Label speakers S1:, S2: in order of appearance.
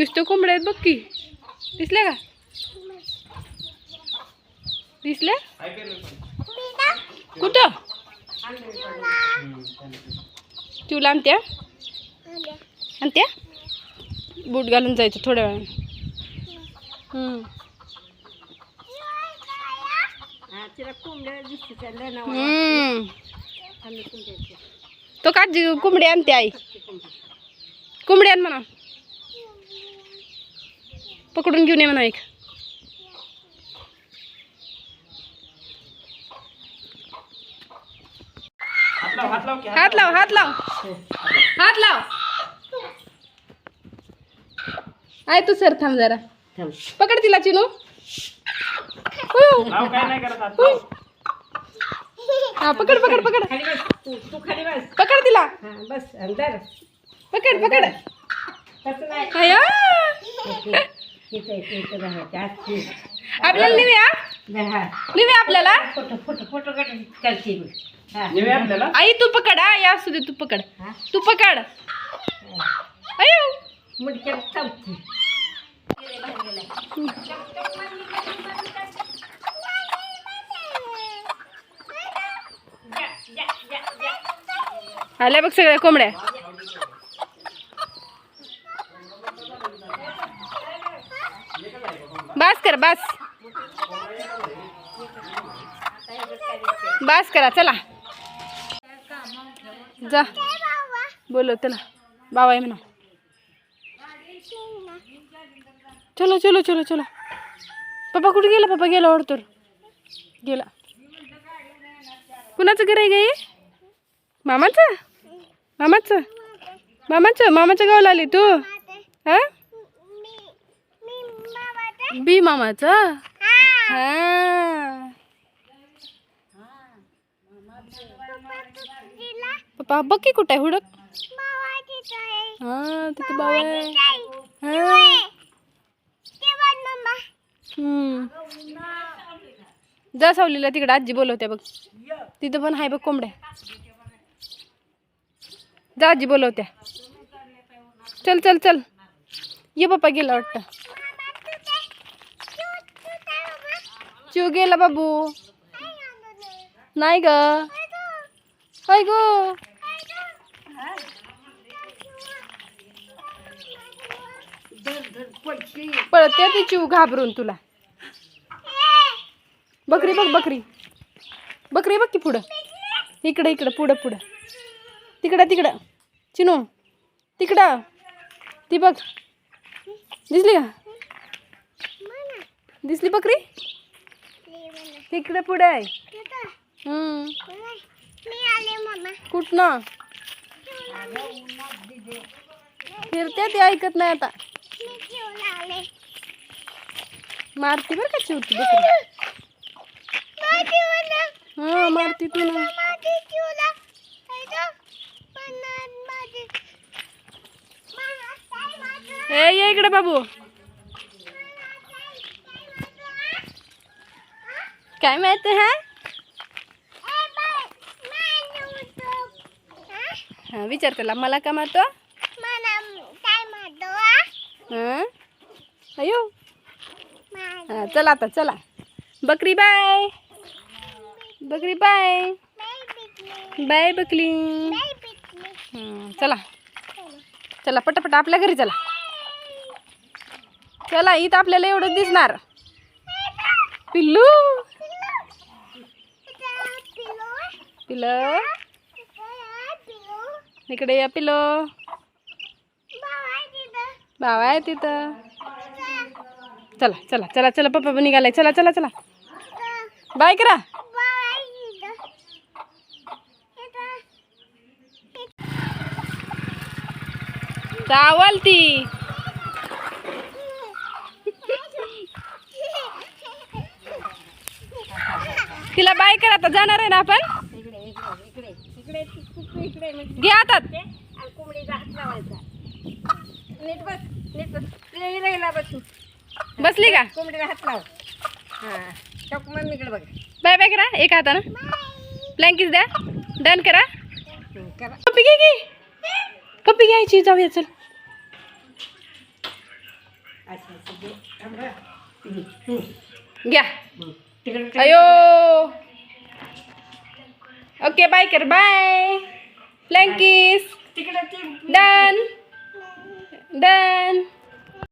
S1: किस्त कोंबड्या आहेत बघ की. दिसल्या का? दिसल्या कुठं? तुला आणत्या आणत्या बूट घालून जायचं थोड्या वेळाने.
S2: कोंबड्या
S1: तो काजी कोंबडी आणते आई. कोंबडी आण म्हणा. पकडून घेऊन ये म्हणा एक. हात लाव हात लाव. हात लाव. आहे तू सर थांब जरा. पकड तिला चिनू. हा पकड पकड पकड. पकड तिला.
S2: हा बस
S1: पकड. पकड आपल्याला आपल्याला?
S3: आपल्याला?
S1: आई तू पकड हा या असू दे तू पकड. तू पकड. अयो आल्या बघ सगळ्या कोंबड्या बास कर बस. बस करा चला. जा. बोलो चला. बाबा आहे म्हणा. चलो चलो चलो चलो. पप्पा कुठे गेला? पप्पा गेला वाटतो गेला. कुणाचं घर आहे गाई मामाचं? मामाचं? मामाचं मामाच्या गावाला आली तू? हा? बी मामाचं? हा. पप्पा बघ की कुठे आहे हुडक. हा तिथे बाबा आहे. हा. हम्म. जा सावलीला तिकडे आजी बोलवते बघ. तिथं पण आहे बघ कोंबड्या. जा आजी बोलवत्या चल चल चल. ये पप्पा गेला वाटतं. चिव गेला बाबू. नाही ग. हाय ग. पळते ती चिव घाबरून तुला. बकरी बघ बकरी. बकरी बघ की पुढं. इकडं इकडं पुढं पुढं. तिकडं तिकडं. चिनू तिकडं. ती बघ. दिसली का? दिसली बकरी? तिकडे पुढे आहे. कुठनं? फिरते ते ऐकत नाही आता. मारती बर का चिवती हा मारती तू ना. ए इकडे बाबू. काय माहीत आहे? हा विचार त्याला. मला का मारतो? अयो. हा चला आता चला. बकरी बाय. बकरी बाय. Bye Buckley. चला. चला पटापट आपल्या घरी चला. चला इथं आपल्याला एवढं दिसणार. पिल्लू. पिलो. इकडे या पिलो. बाबा आहे तिथं. चला चला चला चला पप्पा पण निघालाय चला चला चला. बाय करा. चावल ती. तिला बाय करा आता. जाणार आहे ना आपण?
S2: इकडे इकडे इकडे म्हणजे.
S1: घे हातात.
S2: ते आणि कोंबडीचा हात लावायचा. नीट बस नीट बस. तू
S1: बसली का?
S2: कोंबडीला हात लाव. हां चौक मम्मीकडे बघ.
S1: बाय बाय करा एक हातानं. ब्लँकीस द्या. डन करा.
S2: करा.
S1: पप्पी घे की पप्पी घ्यायची जाऊया चल. घ्या. अयो. ओके बाय कर बाय प्लँकीस
S2: तिकडे ती
S1: डन डन